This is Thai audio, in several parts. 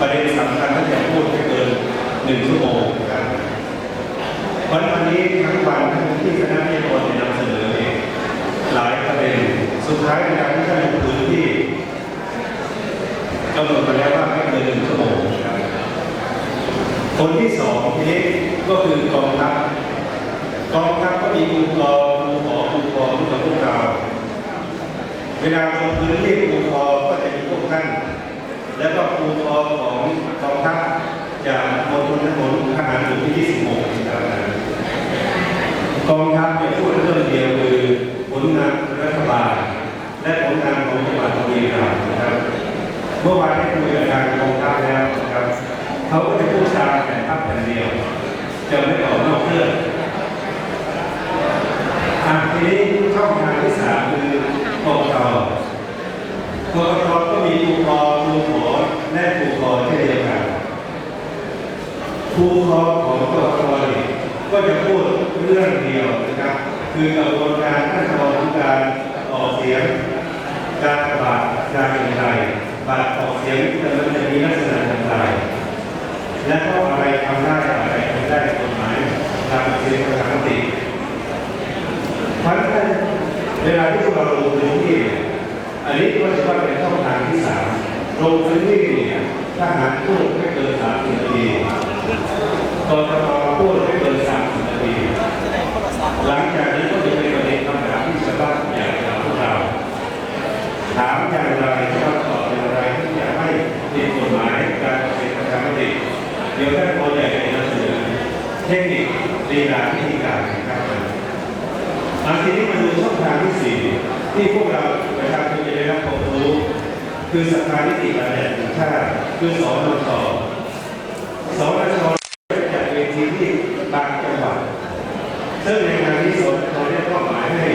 ประเด็นสำคัญที่จะพูดไม่เกินหนึ่งชั่วโมงนะครับวันวันนี้ทั้งวันทั้งที่คณะวิทยากรนำเสนอเนี่ยหลายประเด็น สุดท้ายในการที่ท่านลงพื้นที่กำหนดมาแล้วว่าไม่เกินหนึ่งชั่วโมงนะครับคนที่สองทีนี้ก็คือกองทัพกองทัพก็มีครูกองครูหอครูกองครูกับพวกเราเวลาลงพื้นที่ครูคอก็จะมีพวกท่าน แล้วก็ครูคอของกองทัพจากมณฑลทหารทหารหลวงที่ 26นะครับกองทัพเนี่ยพูดเรื่องเดียวคือผลงานรัฐบาล และผลงานของจังหวัดบุรีรัมย์นะครับเมื่อวานได้คุยกับทางกองทัพแล้วนะครับเขาก็จะพูดตามแผนภาพแผนเดียวจะไม่ออกนอกเรื่อง อันนี้ช่องทางที่สามคือกกตกกตก็มีครูคอครูขอและครูคอเช่นเดียวกัน ครูคอของกกตเนี่ยก็จะพูดเรื่องเดียวนะครับ คือกระบวนการขั้นตอนของการออกเสียงการระบาดการเป็นไทยบาดออกเสียงแต่มันจะมีลักษณะอย่างไรและก็อะไรทำได้อะไรทำได้กฎหมายตามเสียงประชามติเพราะฉะนั้นเวลาที่พวกเราลงพื้นที่อันนี้ก็จะว่าเป็นช่องทางที่สามลงพื้นที่เนี่ยถ้าหากพูดไม่เกินสามสิบนาที ตอนเราพูดไม่เกินสามสิบนาทีหลังจากนี้ก็จะเป็นประเด็นคำถามที่ชาวบ้านอยากจะถามพวกเราถามอย่างไรก็ตอบอย่างไรที่จะให้ผิดกฎหมายการเป็นประชามติเดี๋ยวท่านพอใหญ่จะนำเสนอเทคนิคลีลาวิธีการนะครับอาทีนี้มาดูช่องทางที่สี่ที่พวกเราประชาชนจะได้รับความรู้คือสภานิติบัญญัติแห่งชาติคือสนชสอนชจัดเวทีที่บางจังหวัด ซึ่งในงานนี้สนชได้มอบหมายให้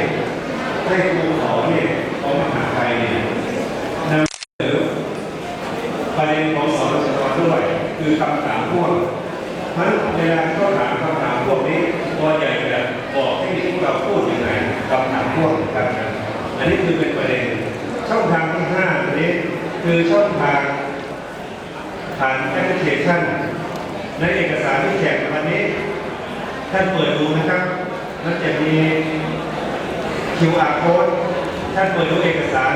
ให้ครูขอเนี่ยของมหาไทยเนี่ยนำเสนอประเด็นของสนชด้วยคือคำถามพ่วงเพราะฉะนั้นเวลาเขาถามคำถามพวกนี้พอใหญ่จะบอกให้พวกเราพูดยังไงคำถามพวกกันนะอันนี้คือเป็นประเด็นช่องทางที่ห้าอันนี้คือช่องทางผ่านแอปพลิเคชันในเอกสารที่แจกวันนี้ท่านเปิดดูนะครับ มันจะมี QR code ท่านเปิดดูเอกสาร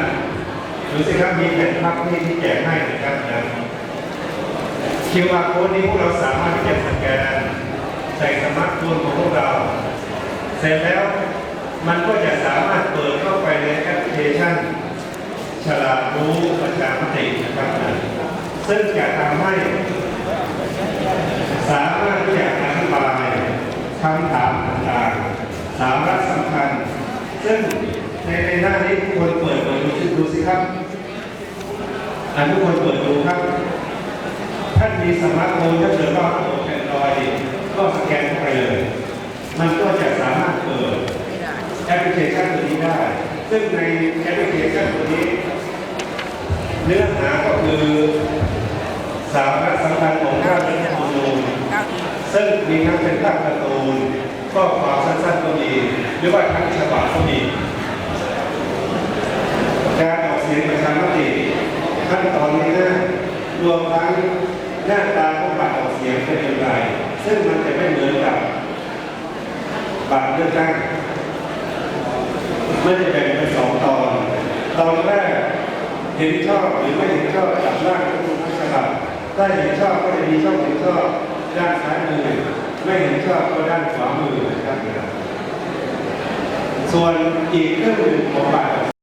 ดูสิครับมีแผ่นภาพที่ที่แจกให้นะครับนะ QR code นี้พวกเราสามารถที่จะสแกนใส่สมาร์ทโฟนของพวกเรา เสร็จแล้วมันก็จะสามารถเปิดเข้าไปในแอปพลิเคชันฉลาดรู้ประชามตินะครับนะซึ่งจะทำให้ สามารถที่จะอธิบายคำถาม สาระสำคัญ ซึ่งในในหน้านี้ทุกคนเปิดเปิดดูสิดูสิครับอันทุกคนเปิดดูครับ ท่านมีสมาร์ทโฟนถ้าเกิดว่าระบบแอนดรอยก็สแกนเข้าไปเลย มันก็จะสามารถเปิดแอปพลิเคชันตัวนี้ได้ ซึ่งในแอปพลิเคชันตัวนี้ เนื้อหาก็คือสาระสำคัญของข้ารัฐธรรมนูญซึ่งมีทั้งเป็นภาพการ์ตูน ข้อความสั้นๆก็มีหรือว่าทั้งฉบับก็มีการออกเสียงประชามติขั้นตอนนี้นะรวมทั้งหน้าตาของบัตรออกเสียงเป็นอย่างไร ซึ่งมันจะไม่เหมือนกับบัตรเลือกตั้งมันจะแบ่งเป็นสองตอน ตอนแรกเห็นชอบหรือไม่เห็นชอบกับร่างรัฐธรรมนูญทั้งฉบับถ้าเห็นชอบก็จะมีช่องเห็นชอบด้านซ้ายมือ ไม่เห็นชอบก็ด้านขวามือนะครับ ส่วนอีกเครื่องหนึ่งของบาท